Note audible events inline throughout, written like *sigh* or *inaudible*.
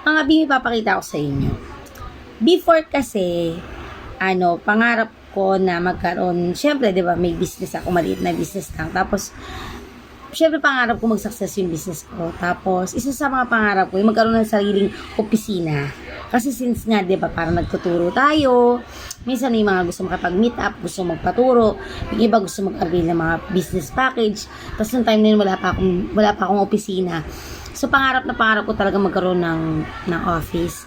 Mga bimi, papakita ko sa inyo. Before kasi, ano, pangarap ko na magkaroon, syempre, di ba, may business ako, maliit na business lang. Tapos, syempre, pangarap ko mag-success yung business ko. Tapos, isa sa mga pangarap ko, yung magkaroon ng sariling opisina. Kasi since nga, di ba, parang nagtuturo tayo, minsan may mga gusto makapag-meet up, gusto magpaturo, yung iba gusto mag-avail ng mga business package. Tapos, nung time na yun, wala pa akong, wala pa akong opisina. So, pangarap na pangarap ko talaga magkaroon ng, ng office.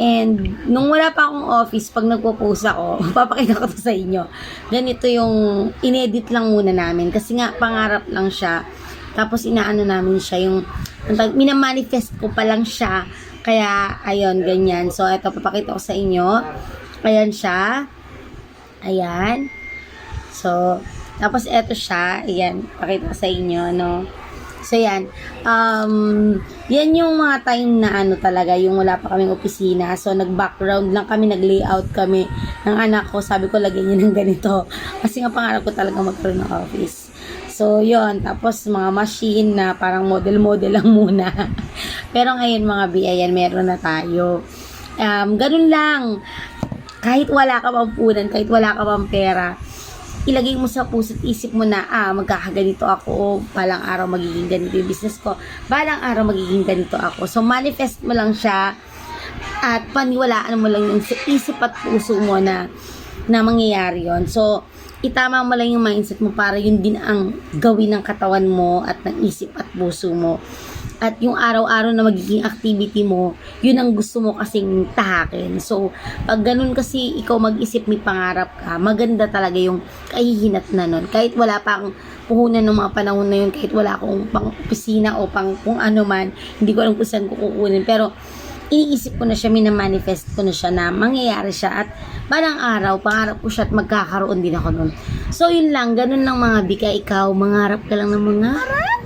And, nung wala pa akong office, pag nagpo-post ako, *laughs* papakita ko to sa inyo. Ganito yung inedit lang muna namin. Kasi nga, pangarap lang siya. Tapos, inaano namin siya, yung, minamanifest ko pa lang siya. Kaya, ayun, ganyan. So, ito, papakita ko sa inyo. Ayan siya. Ayan. So, tapos eto siya. Ayan, pakita ko sa inyo, no? So, yan. Um, yan yung mga time na ano talaga, yung wala pa kaming opisina. So, nag-background lang kami, nag-layout kami ng anak ko. Sabi ko, lagyan niyo ng ganito. *laughs* Kasi nga pangarap ko talaga magkaroon ng office. So, yon Tapos, mga machine na parang model-model lang muna. *laughs* Pero ngayon, mga B, ayan, meron na tayo. Um, ganun lang. Kahit wala ka pang punan, kahit wala ka pang pera, ilagay mo sa puso at isip mo na, ah, magkakaganito ako, balang araw magiging ganito yung business ko, balang araw magiging ganito ako. So, manifest mo lang siya at paniwalaan mo lang yung sa isip at puso mo na na mangyayari yon So, itama mo lang yung mindset mo para yun din ang gawin ng katawan mo at ng isip at puso mo. At yung araw-araw na magiging activity mo, yun ang gusto mo kasing tahakin. So, pag ganun kasi ikaw mag-isip, may pangarap ka, maganda talaga yung kahihinat na nun. Kahit wala pang puhunan ng mga panahon na yun, kahit wala akong pang opisina o pang kung ano man, hindi ko alam kung saan kukunin. Pero, iniisip ko na siya, minamanifest ko na siya na mangyayari siya at balang araw, pangarap ko siya at magkakaroon din ako nun. So, yun lang, ganun lang mga bika, ikaw, mangarap ka lang ng mangarap